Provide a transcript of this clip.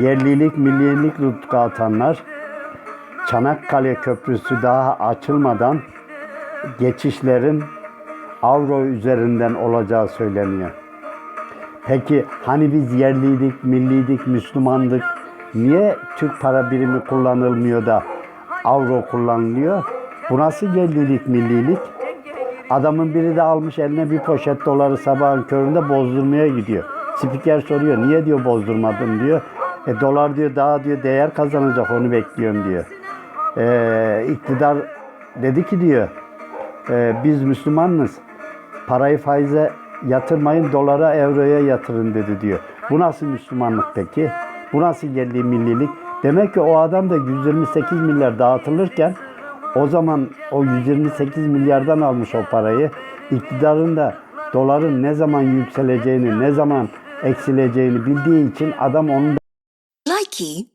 yerlilik, millilik nutku atanlar Çanakkale Köprüsü daha açılmadan geçişlerin avro üzerinden olacağı söyleniyor. Peki hani biz yerliydik, milliydik, Müslümandık? Niye Türk para birimi kullanılmıyor da avro kullanılıyor? Bu nasıl yerlilik, millilik? Adamın biri de almış eline bir poşet doları sabahın köründe bozdurmaya gidiyor. Spiker soruyor niye diyor bozdurmadın diyor. E dolar diyor daha diyor değer kazanacak onu bekliyorum diyor. E, iktidar dedi ki diyor e, biz Müslümanız parayı faize yatırmayın dolara euroya yatırın dedi diyor. Bu nasıl Müslümanlık peki? Bu nasıl yerli millilik? Demek ki o adam da 128 milyar dağıtılırken o zaman o 128 milyardan almış o parayı. İktidarın da doların ne zaman yükseleceğini, ne zaman eksileceğini bildiği için adam onun Nike.